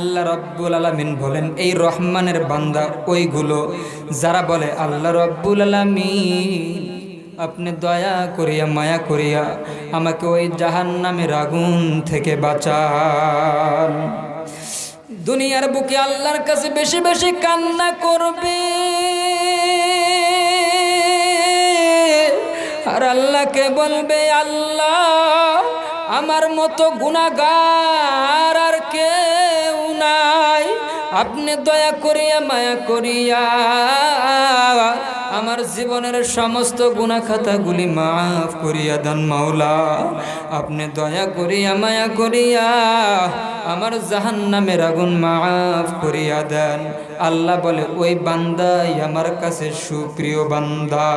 আল্লাহ রব্বুল আলমিন বলেন, এই রহমানের বান্দা ওইগুলো যারা বলে, আল্লাহ রব্বুল আলমিন, আপনি দয়া করিয়া, মায়া করিয়া আমাকে ওই জাহান নামের আগুন থেকে বাঁচান। দুনিয়ার বুকে আল্লাহর কাছে বেশি বেশি কান্না করবে। আর আল্লাহকে বলবে, আল্লাহ, আমার মতো গুণাগার আর কেউ নাই। আপনি দয়া করিয়া মায়া করিয়া আমার জীবনের সমস্ত গুণা খাতাগুলি মাফ করিয়া দেন মাওলা। আপনি দয়া করিয়া মায়া করিয়া আমার জাহান নামের আগুন মাফ করিয়া দেন। আল্লাহ বলে, ওই বান্দাই আমার কাছে সুপ্রিয় বান্দা।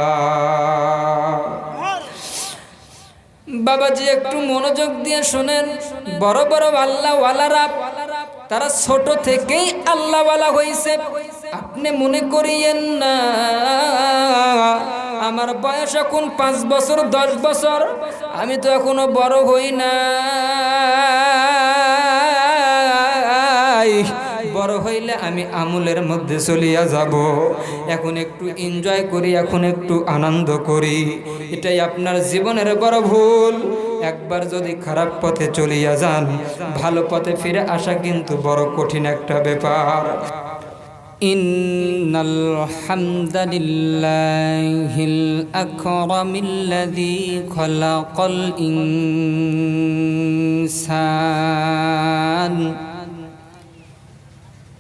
বাবাজি, একটু মনোযোগ দিয়ে শোনেন। বড় বড় আল্লাহ ওয়ালারা তারা ছোট থেকেই আল্লাহওয়ালা হয়েছে আপনি মনে করিয়েন না, আমার বয়স এখন পাঁচ বছর, দশ বছর, আমি তো এখনও বড় হই না বড় হইলে আমি আমুলের মধ্যে চলিয়া যাব এখন একটু এনজয় করি এখন একটু আনন্দ করি এটাই আপনার জীবনের বড় ভুল একবার যদি খারাপ পথে চলিয়া যান ভালো পথে ফিরে আসা কিন্তু বড় কঠিন একটা ব্যাপার إن الحمد لله الأكرم الذي خلق الإنسان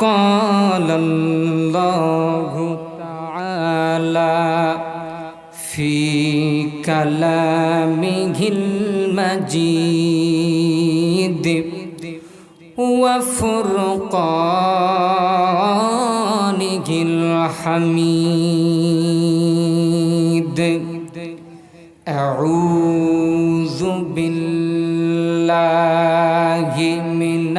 قال الله تعالى في كلامه المجيد وفرقانه الحميد أعوذ بالله من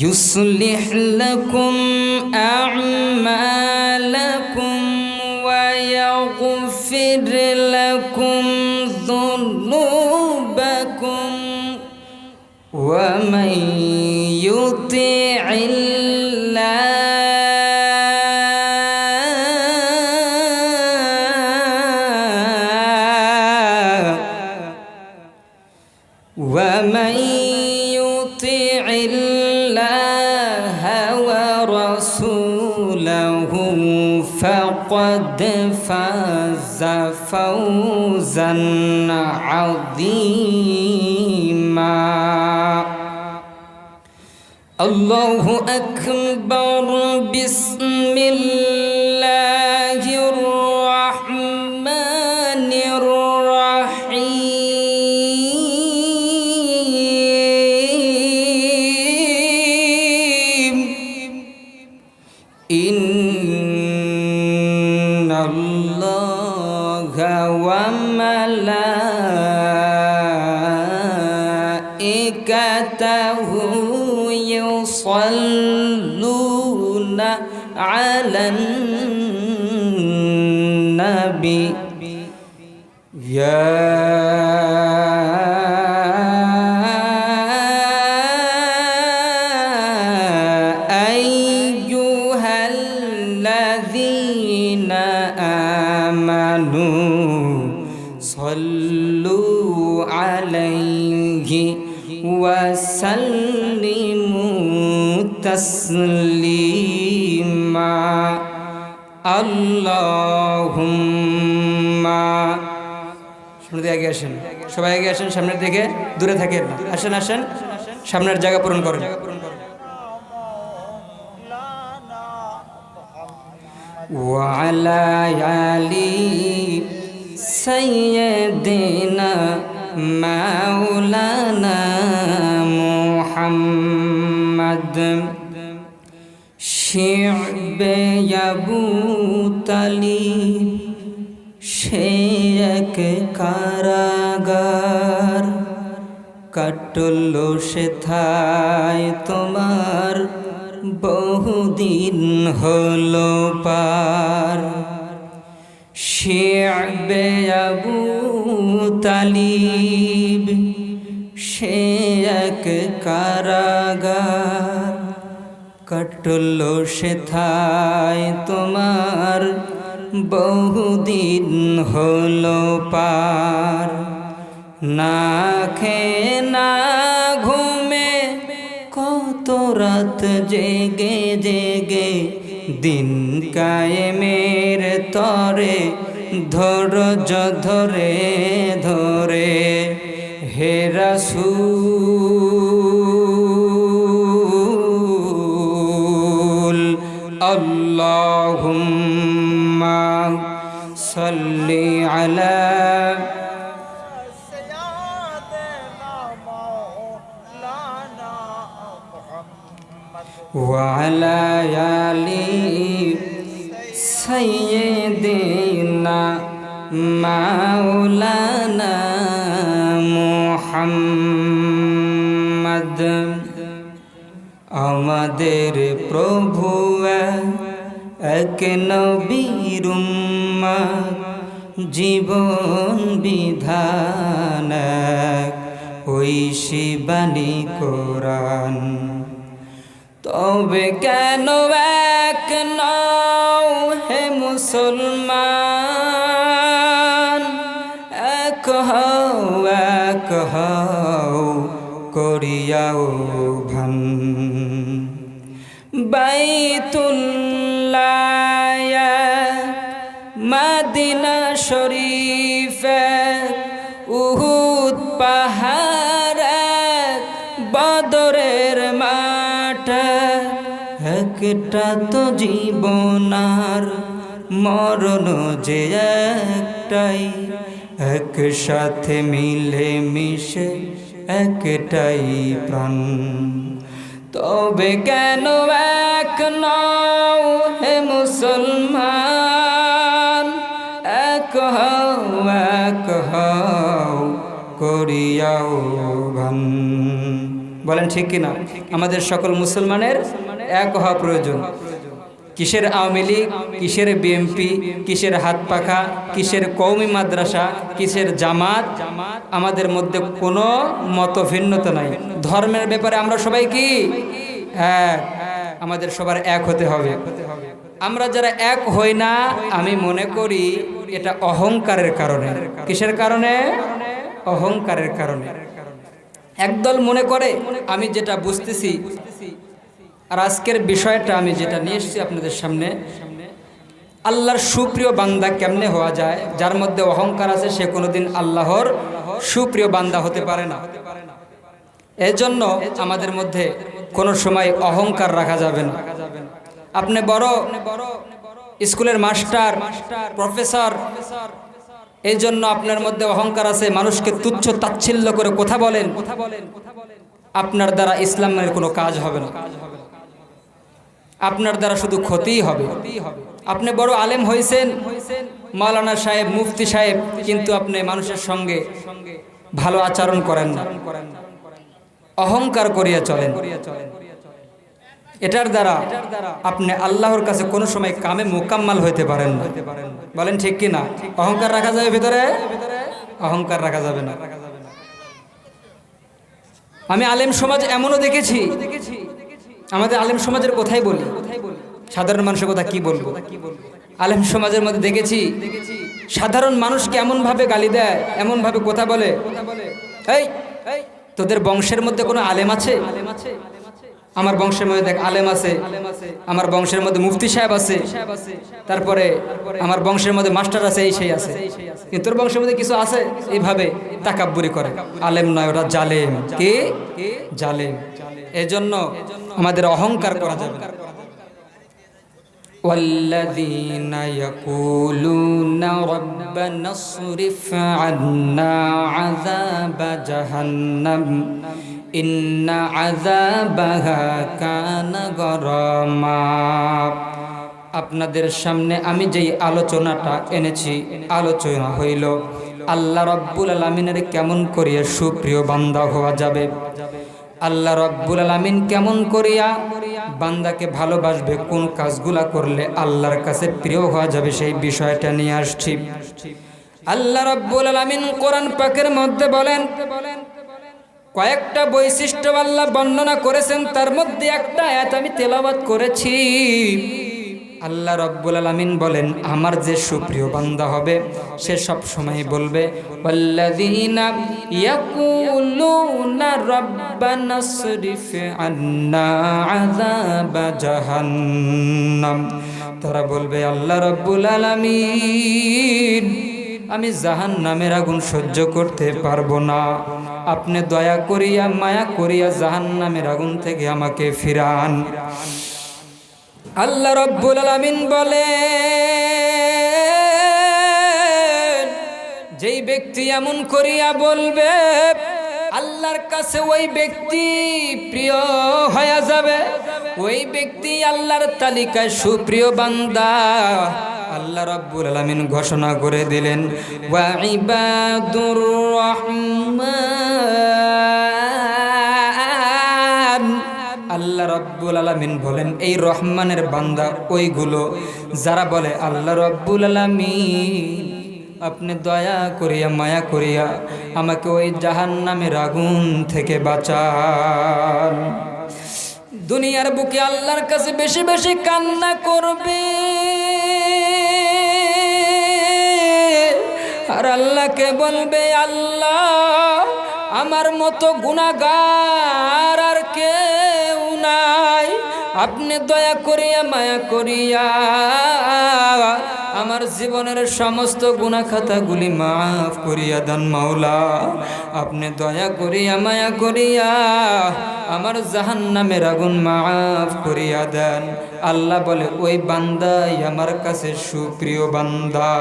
يصلح لكم أعمالكم ويغفر لكم ذنوبكم ومن فاز فوزا عظيما. الله أكبر بسم وسلموا تسليما اللهم শুরুতে আগে আসেন সবাই আগে আসেন সামনের দিকে দূরে থাকেন না আসেন আসেন সামনের জায়গা পূরণ করেন وعلى آل سيدنا মাওলানা মোহাম্মদ। শিবে আবু তালিব সে এক কারাগার। কাটল সেথায় তোমার বহুদিন হলো পার। শিবে আবু তালিব, সে এক কারাগার। কাটল সে থায় তোমার, বহুদিন হলো পার। না খেয়ে না ঘুমে, কত রাত জেগে জেগে দিন কায়েমের তরে ধৈর্য ধরে ধরে হে রাসূল আল্লাহুম্মা সাল্লি আলা سيدنا مولانا محمد وعلى آل সৈয়দিনা মাওলানা মোহাম্মদ। আমাদের প্রভু এক নবীর জীবন বিধান ওই শিবানী কোরআন। তবে কেন এক না মুসলমান, এক হও এক হও, করিয়াও ভান। বাইতুল্লাহ, মাদিনা শরীফ উহুদ পাহাড়, বদরের মাঠ, একটা তো জীবনার মরণ যে একটাই, একসাথে মিলে মিশে একটাই প্রাণ। তবে কেন এক নও হে মুসলমান? এক হও এক হও, করিয়াও গান। বলেন ঠিক কিনা? আমাদের সকল মুসলমানের এক হওয়া প্রয়োজন। কিসের আওয়ামী লীগ, কিসের বিএমপি, কিসের হাত পাখা, কিসের কৌমি মাদ্রাসা, কিসের জামাত, আমাদের মধ্যে কোনো মত ভিন্নতা নাই। ধর্মের ব্যাপারে আমরা সবাই কি? এক আমাদের সবার এক হতে হবে। আমরা যারা এক হই না, আমি মনে করি এটা অহংকারের কারণে। কিসের কারণে? অহংকারের কারণে। একদল মনে করে, আমি যেটা বুঝতেছি আর আজকের বিষয়টা আমি যেটা নিয়ে এসেছি আপনাদের সামনে, আল্লাহর সুপ্রিয় বান্দা কেমনে হওয়া যায়, যার মধ্যে অহংকার আছে, সে কোনোদিন আল্লাহর সুপ্রিয় বান্দা হতে পারে না। এজন্য আমাদের মধ্যে কোনো সময় অহংকার রাখা যাবে না। আপনি বড় স্কুলের মাস্টার, প্রফেসর এই জন্য আপনার মধ্যে অহংকার আছে, মানুষকে তুচ্ছ তাচ্ছিল্য করে কথা বলেন। আপনার দ্বারা ইসলামের কোনো কাজ হবে না। আপনার দ্বারা শুধু ক্ষতিই হবে। আপনি বড় আলেম হয়েছেন, মাওলানা সাহেব, মুফতি সাহেব, কিন্তু আপনি মানুষের সঙ্গে ভালো আচরণ করেন না। অহংকার করিয়া চলেন। এটার দ্বারা আপনি আল্লাহর কাছে কোনো সময় কামে মোকাম্মাল হইতে পারেন না। বলেন ঠিক কি না? অহংকার রাখা যাবে ভিতরে? অহংকার রাখা যাবে না। আমি আলেম সমাজ এমনও দেখেছি দেখেছি আমাদের আলেম সমাজের কথাই বলি। সাধারণ মানুষের কথা কি বলব? আলেম সমাজের মধ্যে দেখেছি, সাধারণ মানুষকে এমন ভাবে গালি দেয় এমন ভাবে কথা বলে। এই তোদের বংশের মধ্যে কোনো আলেম আছে? আমার বংশের মধ্যে দেখ, আলেম আছে। আমার বংশের মধ্যে মুফতি সাহেব আছে। তারপরে আমার বংশের মধ্যে মাস্টার আছে, এই সেই আছে। তোর বংশের মধ্যে কিছু আছে? এইভাবে তাকাব্বুরি করে। আলেম নয়, ওরা জালেম। কে? জালেম। এজন্য আমাদের অহংকার করা যাবে না والذين يقولون ربنا اصرف عنا عذاب جهنم إن عذابها كان غراما আপনাদের সামনে আমি যেই আলোচনাটা এনেছি আলোচনা হইল আল্লাহ রব্বুল আলমিনের কেমন করিয়া সুপ্রিয় বান্দা হওয়া যাবে আল্লাহ রব্বুল আলমিন কেমন করিয়া বান্দাকে ভালোবাসবে, কোন কাজগুলা করলে আল্লাহর কাছে প্রিয় হওয়া যাবে সেই বিষয়টা নিয়ে আসছি। আল্লাহ রব্বুল আলমিন কোরআন পাকের মধ্যে বলেন, কয়েকটা বৈশিষ্ট্য আল্লাহ বর্ণনা করেছেন, তার মধ্যে একটা এত আমি তেলাবাদ করেছি। আল্লাহ রব্বুল আলমিন বলেন, আমার যে সুপ্রিয় বান্দা হবে, সে সব সময় বলবে তারা বলবে, আল্লাহ রব্বুল আলামিন, আমি জাহান নামের আগুন সহ্য করতে পারব না। আপনি দয়া করিয়া, মায়া করিয়া জাহান নামের আগুন থেকে আমাকে ফিরান। আল্লাহ রব্বুল আলামিন বলে যেই ব্যক্তি এমন করিয়া বলবে, আল্লাহর কাছে ওই ব্যক্তি প্রিয় হয়ে যাবে, ওই ব্যক্তি আল্লাহর তালিকায় সুপ্রিয় বান্দা। আল্লাহ রাব্বুল আলামিন ঘোষণা করে দিলেন, ওয়া ইবাদুর রহমান। আল্লাহ রব্বুল আলামিন বলেন, এই রহমানের বান্দা ওইগুলো যারা বলে, আল্লাহ রব্বুল আলামিন, আপনি দয়া করিয়া, মায়া করিয়া আমাকে ওই জাহান নামের আগুন থেকে বাঁচান। দুনিয়ার বুকে আল্লাহর কাছে বেশি বেশি কান্না করবে। আর আল্লাহকে বলবে, আল্লাহ, আমার মতো গুণাগার আর নাই আপনি দয়া করিয়া মায়া করিয়া আমার জীবনের সমস্ত গুণা খাতাগুলি মাফ করিয়া দেন মাওলা। আপনি দয়া করিয়া মায়া করিয়া আমার জাহান নামের আগুন মাফ করিয়া দেন। আল্লাহ বলে, ওই বান্দাই আমার কাছে সুপ্রিয় বান্দা।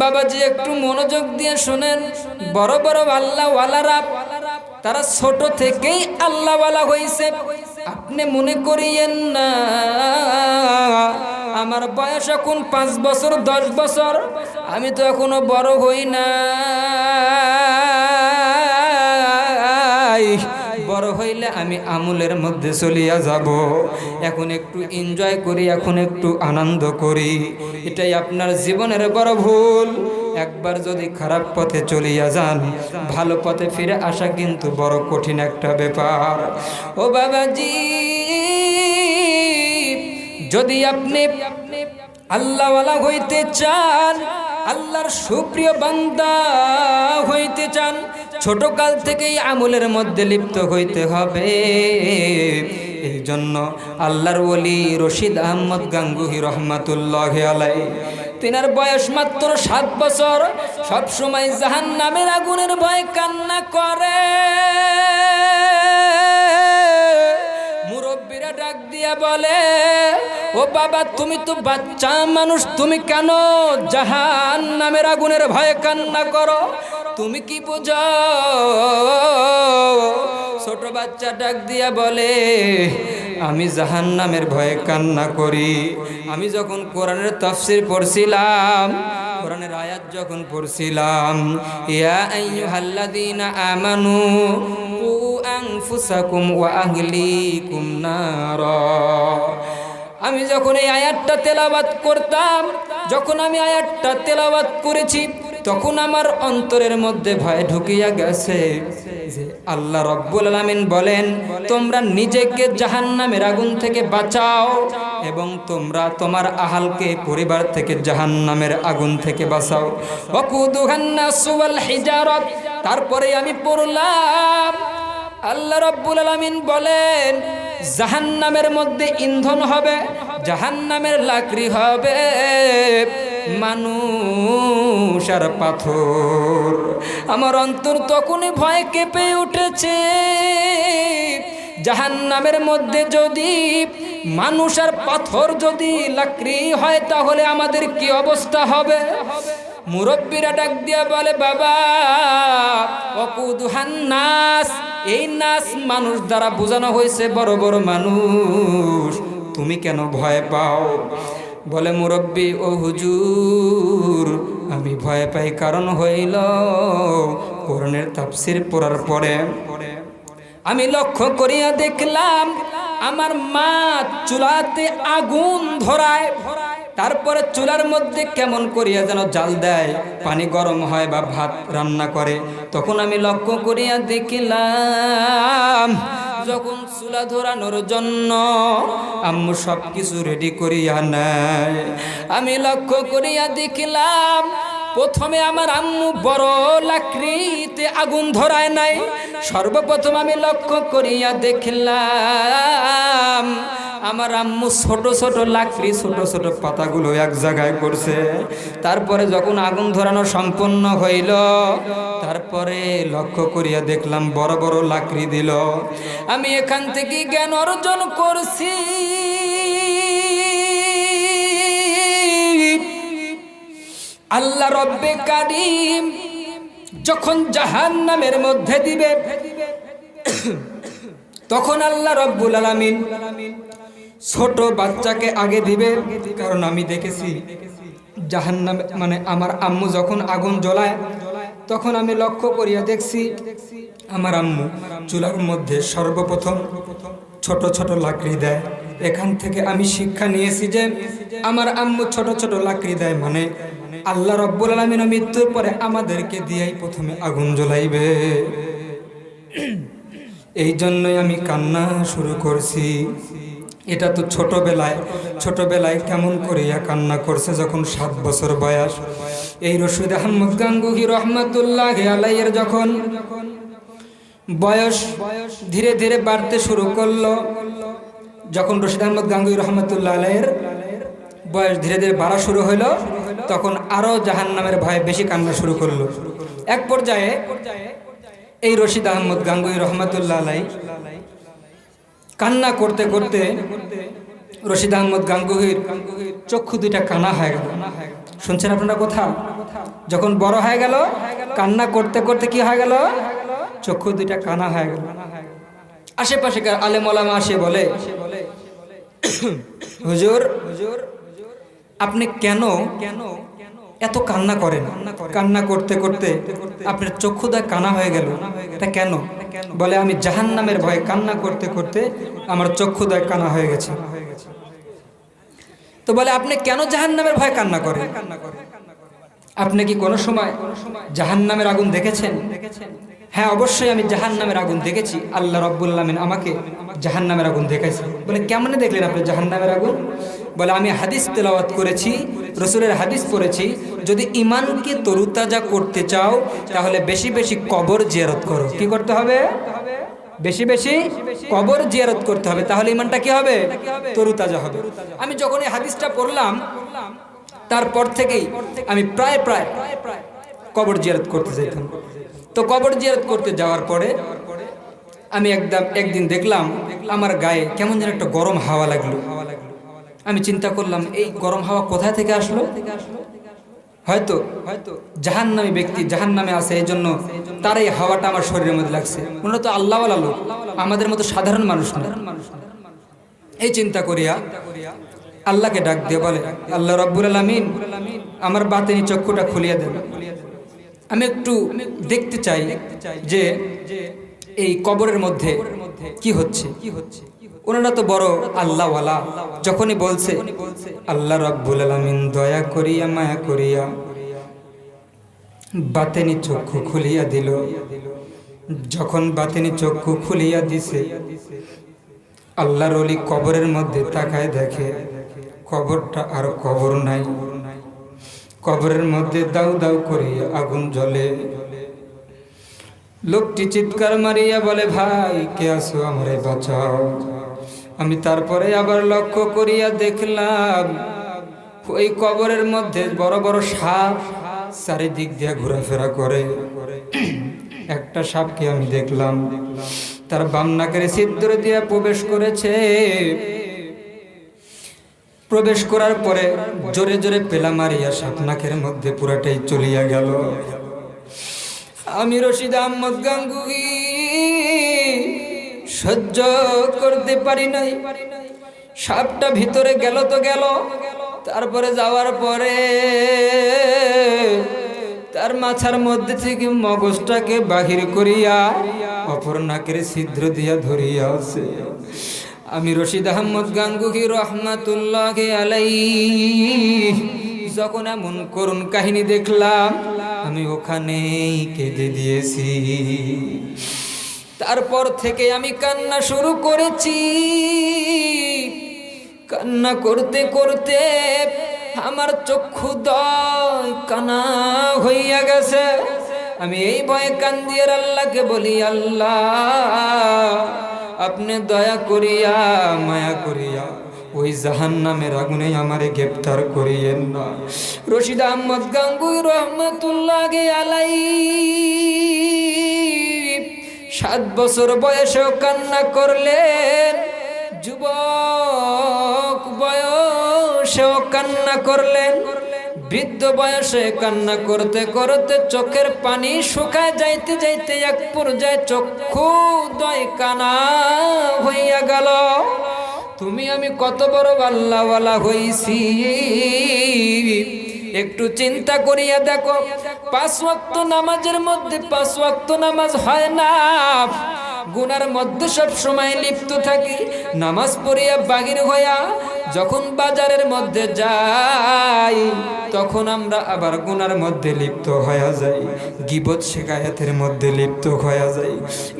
বাবাজি, একটু মনোযোগ দিয়ে শোনেন। বড় বড় আল্লাহওয়ালারা, তারা ছোট থেকেই আল্লাহওয়ালা হয়েছে আপনি মনে করিয়েন না, আমার বয়স এখন পাঁচ বছর, দশ বছর, আমি তো এখনও বড় হই না। বড় হইলে আমি আমুলের মধ্যে চলিয়া যাব। এখন একটু এনজয় করি, এখন একটু আনন্দ করি। এটাই আপনার জীবনের বড় ভুল। একবার যদি খারাপ পথে চলিয়া যান, ভালো পথে ফিরে আসা কিন্তু বড় কঠিন একটা ব্যাপার। ও বাবাজি, যদি আপনি আল্লাহওয়ালা হইতে চান, আল্লাহর সুপ্রিয় বান্দা হইতে চান ছোট কাল থেকেই আমলের মধ্যে লিপ্ত হইতে হবে। এই জন্য আল্লাহর ওলি রশিদ আহমদ গাঙ্গুহি রহমাতুল্লাহ আলাই তিনার বয়স মাত্র সাত বছর, সবসময় জাহান নামের আগুনের ভয় কান্না করে। দিয়া বলে, ও বাবা, তুমি তো বাচ্চা মানুষ, তুমি কেন জাহান নামের আগুনের ভয়ে কান্না করো? তুমি কি বুঝো? ছোট বাচ্চা ডাক দিয়া বলে, আমি জাহান নামের ভয়ে কান্না করি। আমি যখন কোরআনের তফসির পড়ছিলাম কোরআনের আয়াত যখন পড়ছিলাম, ইয়া আইয়ুহাল্লাযীনা আমানু কু আনফুসাকুম ওয়া আহলিকুম নারা। আমি যখন এই আয়াতটা তেলাওয়াত করতাম, যখন আমি আয়াতটা তেলাওয়াত করেছি তখন আমার অন্তরের মধ্যে ভয় ঢুকিয়া গেছে আল্লাহ রব্বুল আলামিন বলেন, তোমরা নিজেকে জাহান্নামের আগুন থেকে বাঁচাও এবং তোমরা তোমার আহালকে পরিবার থেকে জাহান্নামের আগুন থেকে বাঁচাও। তারপরে আমি পড়লাম, আল্লাহ রব্বুল আলামিন বলেন, জাহান্নামের মধ্যে ইন্ধন হবে, জাহান্নামের লাকড়ি হবে মানুষ আর পাথর। আমার অন্তর তখনই ভয় কেঁপে উঠেছে। জাহান্নামের মধ্যে যদি মানুষ আর পাথর যদি লাকড়ি হয়, তাহলে আমাদের কি অবস্থা হবে? মুরব্বীরা ডাক দিয়া বলে, বাবা অকুদুহান নাস, এই নাস মানুষ দ্বারা বোঝানো হয়েছে, বড় বড় মানুষ। তুমি কেন ভয় পাও? বলে, মুরব্বী ও হুজুর, আমি ভয় পাই, কারণ হইল কোরআনের তাফসির পড়ার পরে আমি লক্ষ্য করিয়া দেখলাম, আমার মা চুলাতে আগুন ধরায়, তারপরে চুলার মধ্যে কেমন করিয়া যেন জাল দেয়, পানি গরম হয় বা ভাত রান্না করে। তখন আমি লক্ষ্য করিয়া দেখিলাম, যখন চুলা ধরানোর জন্য আম্মু সব কিছু রেডি করিয়া নেয়। আমি লক্ষ্য করিয়া দেখলাম প্রথমে আমার আম্মু বড় লাকড়িতে আগুন ধরায় নাই। সর্বপ্রথম আমি লক্ষ্য করিয়া দেখলাম, আমার আম্মু ছোট ছোট লাকড়ি, ছোট ছোট পাতাগুলো এক জায়গায় করছে। তারপরে যখন আগুন ধরানো সম্পন্ন হইল, তারপরে লক্ষ্য করিয়া দেখলাম বড় বড় লাকড়ি দিল। আমি এখান থেকে জ্ঞান অর্জন করছি। আল্লাহ রব্বে কারিম যখন জাহান নামের মধ্যে দিবে, তখন আল্লাহ রব্বুল আলামিন ছোট বাচ্চাকে আগে দিবে। কারণ আমি দেখেছি জাহান নামে মানে আমার আম্মু যখন আগুন জ্বলায়, তখন আমি লক্ষ্য করিয়া দেখছি, আমার আম্মু চুলার মধ্যে সর্বপ্রথম ছোট ছোট লাকড়ি দেয়। এখান থেকে আমি শিক্ষা নিয়েছি যে, আমার আম্মু ছোট ছোট লাকড়ি দেয় মানে আল্লাহ রব্বুল আলমিন মৃত্যুর পরে আমাদেরকে দিয়েই প্রথমে আগুন জ্বলাইবে। এই জন্যই আমি কান্না শুরু করছি। এটা তো ছোটবেলায় ছোটবেলায় কেমন করিয়া কান্না করছে যখন সাত বছর বয়স। এই রশিদ আহমদ গাঙ্গুহি রহমতুল্লাহ আলাইয়ের যখন বয়স ধীরে ধীরে বাড়তে শুরু করল, যখন রশিদ আহমদ গাঙ্গুহি রহমতুল্লাহ আলাইয়ের বয়স ধীরে ধীরে বাড়া শুরু হইল তখন আরও জাহান নামের ভয়ে বেশি কান্না শুরু করল। এক পর্যায়ে এই রশিদ আহমদ গাঙ্গুহি রহমতুল্লাহ আলাই কান্না করতে করতে রশিদ আহমদ গাঙ্গুহির চক্ষু দুইটা কানা হয়ে গেল। শুনছেন আপনারা কথা? যখন বড় হয়ে গেল, কান্না করতে করতে কি হয়ে গেল? চক্ষু দুইটা কানা হয়ে গেল। আশেপাশে আলেম ওলামা আসে বলে হুজুর হুজুর আপনি কেন কেন এত কান্না করেন? কান্না করতে করতে আপনার চক্ষুদা কানা হয়ে গেল। এটা কেন? বলে, আমি জাহান্নামের ভয়ে কান্না করতে করতে আমার চক্ষুদয় কানা হয়ে গেছে। তো বলে, আপনি কেন জাহান্নামের ভয়ে কান্না করেন? আপনি কি কোনো সময় জাহান্নামের আগুন দেখেছেন দেখেছেন? হ্যাঁ অবশ্যই আমি জাহান্নামের আগুন দেখেছি। আল্লাহ রব্বুল আলমিন আমাকে জাহান্নামের আগুন দেখেছে বলে, কেমনে দেখলেন আপনি জাহান্নামের আগুন? বলে, আমি হাদিস তেলাওয়াত করেছি, রসুলের হাদিস পড়েছি, যদি ইমানকে তরুতাজা করতে চাও, তাহলে বেশি বেশি কবর জিয়ারত করো। কি করতে হবে? বেশি বেশি কবর জিয়ারত করতে হবে। তাহলে ইমানটা কি হবে? তরুতাজা হবে। আমি যখন এই হাদিসটা পড়লাম, তারপর থেকেই আমি প্রায় প্রায় কবর জিয়ারত করতে যেতাম তো কবর জিয়ারত করতে যাওয়ার পরে আমি একদম একদিন দেখলাম, আমার গায়ে কেমন যেন একটা গরম হাওয়া লাগল। আমি চিন্তা করলাম, এই গরম হাওয়া কোথায় থেকে আসলো? হয়তো হয়তো জাহান্নামী ব্যক্তি জাহান নামে আছে, এই জন্য তার এই হাওয়াটা আমার শরীরের মধ্যে লাগছে। মূলত আল্লাহওয়ালা লোক, আমাদের মতো সাধারণ মানুষ এই চিন্তা করিয়া আল্লাহকে ডাক দিয়ে বলে, আল্লাহ রব্বুল আলমিন, আমার বাতিনি চক্ষুটা খুলিয়া দেন। আমি একটু দেখতে চাই যে এই কবরের মধ্যে কি হচ্ছে। কি হচ্ছে ওনারা তো বড় আল্লাহওয়ালা। যখনই বলছে, আল্লাহ রব্বুল আলমিন দয়া করিয়া, মায়া করিয়া বাতেনি চক্ষু খুলিয়া দিল। যখন বাতেনি চক্ষু খুলিয়া দিছে, আল্লাহর অলি কবরের মধ্যে তাকায় দেখে কবরটা আর কবর নাই। কবরের মধ্যে দাউ দাউ করে আগুন জ্বলে। লোকটি চিৎকার মারিয়া বলে, ভাই, কে আসো আমারে বাঁচাও। আমি তারপরে আবার লক্ষ্য করিয়া দেখলাম, ওই কবরের মধ্যে বড় বড় সাপ চারিদিক দিয়ে ঘোরাফেরা করে। একটা সাপকে আমি দেখলাম, তার বাম নাকের ছিদ্র দিয়ে প্রবেশ করেছে। প্রবেশ করার পরে জোরে জোরে পেলা মারিয়া সাপ নাকের মধ্যে পুরাটাই চলিয়া গেল। আমি রশিদ আহমদ গাঙ্গুই সহ্য করতে পারি নাই। সাপটা ভিতরে গেল তো গেল, তারপরে যাওয়ার পরে তার মাথার মধ্যে থেকে মগজটাকে বাহির করিয়া অপর নাকের ছিদ্র দিয়া ধরিয়া আছে। আমি রশিদ আহমদ গাঙ্গুহি রহমাতুল্লাহ আলাই যখন এমন করুণ কাহিনী দেখলাম, আমি ওখানেই কেঁদে দিয়েছি। তারপর থেকে আমি কান্না শুরু করেছি। কান্না করতে করতে আমার চক্ষু দয় কানা হইয়া গেছে। আমি এই ভয়ে কান্দিয়ার আল্লাহকে বলি, আল্লাহ আপনি দয়া করিয়া, মায়া করিয়া ওই জাহান নামের আগুনে আমারে গ্রেপ্তার করিয়েন না। রশিদ আহমদ গাঙ্গুই রহমতুল্লাহ আলাই সাত বছর বয়সেও কান্না করলেন, যুবক বয়সেও কান্না করলেন। বৃদ্ধ বয়সে কান্না করতে করতে চোখের পানি শুকায় যাইতে যাইতে এক পর্যায়ে চক্ষু দয় কানা হইয়া গেল। তুমি আমি কত বড় আল্লাহওয়ালা হইছি। একটু চিন্তা করিয়া দেখো, পাঁচ ওয়াক্ত নামাজের মধ্যে পাঁচ ওয়াক্ত নামাজ হয় না। গুনার মধ্যে সব সময় লিপ্ত থাকি, নামাজ পড়িয়া বাগির হইয়া যখন বাজারের মধ্যে যাই, তখন আমরা আবার গুনার মধ্যে লিপ্ত হয়ে যাই, গিবত শেখায়াতের মধ্যে লিপ্ত হয়ে যাই।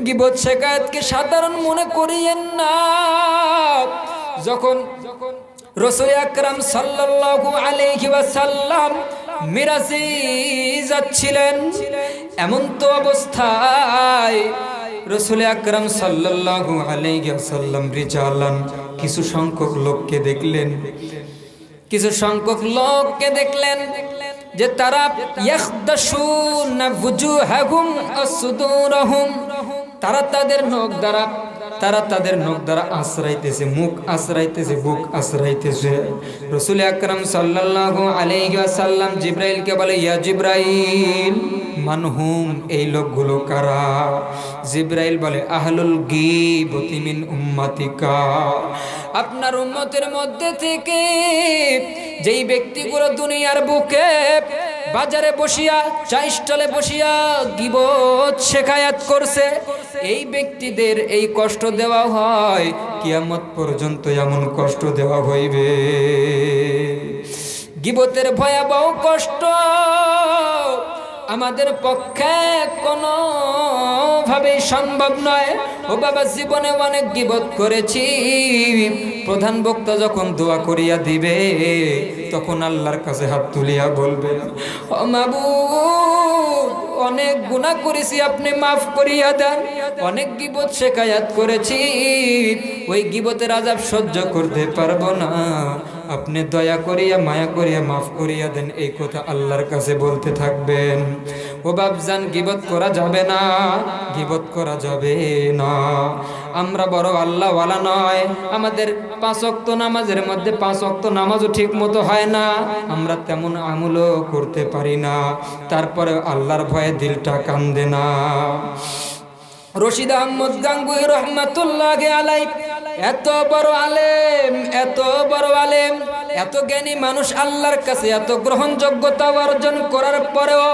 গিবত শেখায়াতকে সাধারণ মনে করিয়েন না। যখন রসুল আকরাম সাল্লাল্লাহু আলাইহি ওয়াসাল্লাম মিরাজে যাচ্ছিলেন, এমন তো অবস্থায় রসুল আকরম সাল্লু আলাইসাল্লাম রিজালান কিছু সংখ্যক লোককে দেখলেন। কিছু সংখ্যক লোককে দেখলেন যে তারা তারা তাদের নখ দ্বারা তারা তাদের নখ দ্বারা আশ্রাইতেছে মুখ আশ্রাইতেছে বুক আশ্রাইতেছে রসুল আকরাম সাল্লাল্লাহু আলাইহি ওয়াসাল্লাম জিব্রাইলকে বলে, ইয়া জিব্রাইল, মানহুম, এই লোকগুলো কারা? জিব্রাইল বলে, আহলুল গীবতি মিন উম্মাতিকা। আপনার উম্মতের মধ্যে থেকে যেই ব্যক্তিগুলো দুনিয়ার বুকে বাজারে বসিয়া চা স্টলে বসিয়া গিবত শেখায়াত করছে। এই ব্যক্তিদের এই কষ্ট দেওয়া হয়, কিয়ামত পর্যন্ত এমন কষ্ট দেওয়া হইবে। গিবতের ভয়াবহ কষ্ট আমাদের পক্ষে কোনো ভাবে সম্ভব নয়। ও বাবা, জীবনে অনেক গিবত করেছি। প্রধান বক্তা যখন দোয়া করিয়া দিবে, তখন আল্লাহর কাছে হাত তুলিয়া বলবে, ও মাবুদ, অনেক গুনাহ করেছি, আপনি মাফ করিয়া দেন। অনেক গিবত শেখায়াত করেছি। ওই গিবতের আজাব সহ্য করতে পারব না। আপনি দয়া করিয়া মায়া করিয়া মাফ করিয়া দেন, এই কথা আল্লাহর কাছে বলতে থাকবেন। ও বাবজান গিবত করা যাবে না, গিবত করা যাবে না। আমরা বড় আল্লাহওয়ালা নয়, আমাদের পাঁচ অক্ত নামাজের মধ্যে পাঁচ অক্ত নামাজও ঠিক মতো হয় না, আমরা তেমন আমলও করতে পারি না। তারপরে আল্লাহর ভয়ে দিলটা কান্দে না। রশিদ আহমদ গাঙ্গুই রহমাতুল্লাহ আলাই এত বড় আলেম, এত বড় আলেম, এত জ্ঞানী মানুষ আল্লাহর কাছে, এত গ্রহণযোগ্যতা অর্জন করার পরেও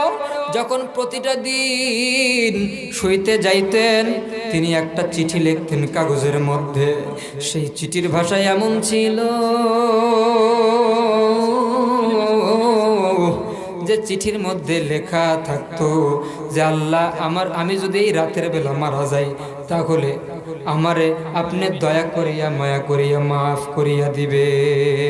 যখন প্রতিটা দিন শুইতে যাইতেন, তিনি একটা চিঠি লিখতেন কাগজের মধ্যে। সেই চিঠির ভাষায় এমন ছিল যে চিঠির মধ্যে লেখা থাকতো যে, আল্লাহ, আমার, আমি যদি এই রাতের বেলা মারা যাই, তাহলে আমারে আপনি দয়া করিয়া মায়া করিয়া মাফ করিয়া দিবে